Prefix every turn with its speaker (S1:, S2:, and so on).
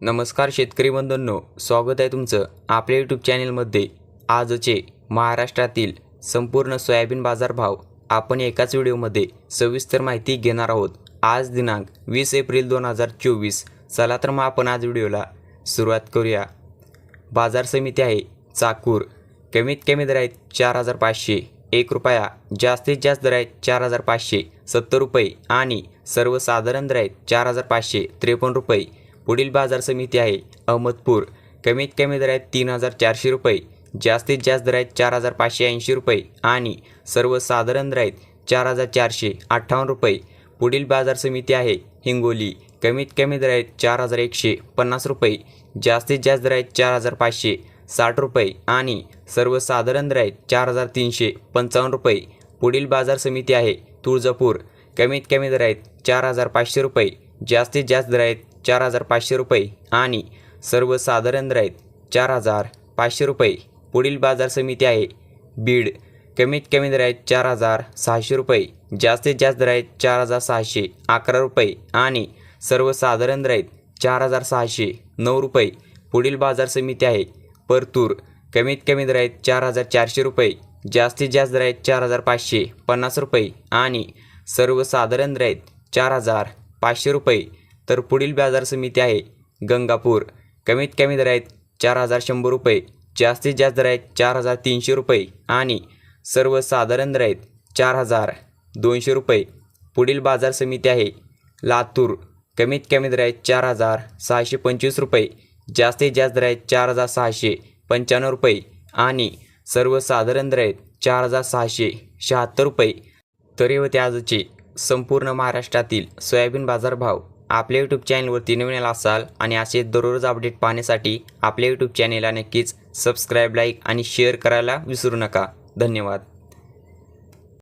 S1: नमस्कार शेतकरी बंधूंनो स्वागत आहे तुमचं आपल्या यूट्यूब चॅनेलमध्ये. आजचे महाराष्ट्रातील संपूर्ण सोयाबीन बाजारभाव आपण एकाच व्हिडिओमध्ये सविस्तर माहिती घेणार आहोत. आज दिनांक वीस एप्रिल दोन हजार चोवीस. चला तर मग आपण आज व्हिडिओला सुरुवात करूया. बाजार समिती आहे चाकूर. कमीत कमी दर आहेत चार हजार पाचशे. एक रुपया जास्तीत जास्त दर आहेत चार हजार पाचशे सत्तर रुपये आणि सर्वसाधारण दर आहेत चार हजार पाचशे त्रेपन्न रुपये. पुढील बाजार समिती आहे अहमदपूर. कमीत कमी दर आहेत तीन हजार चारशे रुपये जास्तीत जास्त दर आहेत चार हजार पाचशे ऐंशी रुपये आणि सर्वसाधारण दर आहेत चार हजार चारशे अठ्ठावन्न रुपये. पुढील बाजार समिती आहे हिंगोली. कमीत कमी दर आहेत चार हजार एकशे पन्नास रुपये जास्तीत जास्त दर आहेत चार हजार पाचशे साठ रुपये आणि सर्वसाधारण दर आहेत चार हजार तीनशे पंचावन्न रुपये. पुढील बाजार समिती आहे तुळजापूर. कमीत कमी दर आहेत चार हजार पाचशे रुपये जास्तीत जास्त दर आहेत चार हजार पाचशे रुपये आणि सर्वसाधारण दर आहेत चार हजार पाचशे रुपये. पुढील बाजार समिती आहे. बीड. कमीत कमी दर आहेत चार हजार सहाशे रुपये. जास्तीत जास्त दर आहेत चार हजार सहाशे अकरा रुपये आणि सर्वसाधारण दर आहेत चार हजार सहाशे नऊ रुपये. पुढील बाजार समिती आहे. परतूर. कमीत कमी दर आहेत चार हजार चारशे रुपये. जास्तीत जास्त दर आहेत चार हजार पाचशे पन्नास रुपये आणि सर्वसाधारण दर आहेत चार हजार पाचशे रुपये. तर पुढील बाजार समिती आहे गंगापूर. कमीत कमी दर आहेत चार हजार शंभर रुपये जास्तीत जास्त दर आहेत चार हजार तीनशे रुपये आणि सर्वसाधारण दर आहेत चार हजार दोनशे रुपये. पुढील बाजार समिती आहे लातूर. कमीत कमी दर आहेत चार हजार सहाशे पंचवीस रुपये जास्तीत जास्त दर आहेत चार हजार सहाशे पंच्याण्णव रुपये आणि सर्वसाधारण दर आहेत चार हजार सहाशे शहात्तर रुपये. तरी होते आजचे संपूर्ण महाराष्ट्रातील सोयाबीन बाजारभाव आपल्या यूट्यूब चॅनलवरती नवीन असाल आणि असे दररोज अपडेट पाहण्यासाठी आपल्या यूट्यूब चॅनेलला नक्कीच सबस्क्राईब लाईक आणि शेअर करायला विसरू नका. धन्यवाद.